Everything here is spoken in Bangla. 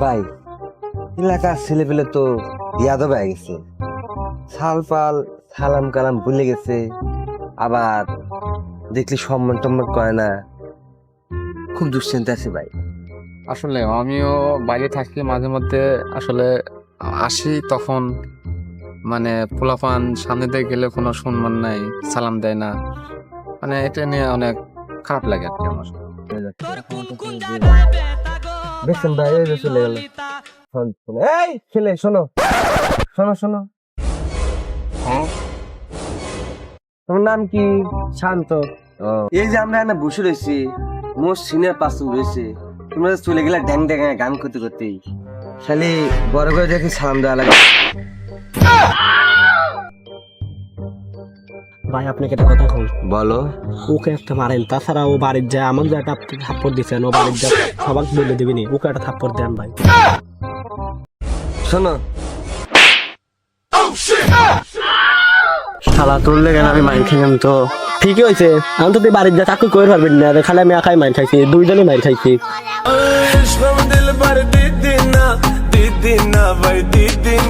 ভাই, এলাকার ছেলে পেলে তো ইয়াদব হয়ে গেছে। সাল পাল সালাম কালাম ভুলে গেছে। আবার দেখলি সম্মান টম্মান করে না। খুব দুশ্চিন্তা আছে ভাই। আসলে আমিও বাইরে থাকি মাঝে মধ্যে। আসলে আসি তখন মানে পোলাপান সামনে দিয়ে গেলে কোনো সম্মান নাই, সালাম দেয় না। মানে এটা নিয়ে অনেক খারাপ লাগে আর কি আমার। দেখছেন ভাই এই যে চলে গেল। এই ছেলে শোনো। শোনো শোনো। তোমার নাম কি? শান্ত। এই যে আমরা এখানে বসে রয়েছি মোর সিনিয়র পাশে রয়েছে। তোমরা যে চলে গেলে ড্যাং ড্যাং গান করতে করতেই। খালি বড় করে দেখি সালাম দেওয়া লাগে। ভাই আপনাকে একটা কথা কই বলো। ওকে একটা মারেন তাছাড়া ও বাড়ির যায় আমাকে যে একটা থাপ্পড় দিচ্ছেন ও বাড়ির যায় সবাক বলে দিবিনি ওকে একটা থাপ্পড় দেন ভাই। শোনো। শালা তোর লেগে আমি মাইন খেলাম তো। ঠিকই হয়েছে আমি তো তুই বাড়ির যা চাকরি করে পারবি না খালি আমি একাই মাইন খাইছি দুইজনই মাইন খাইছি। Didina vay didina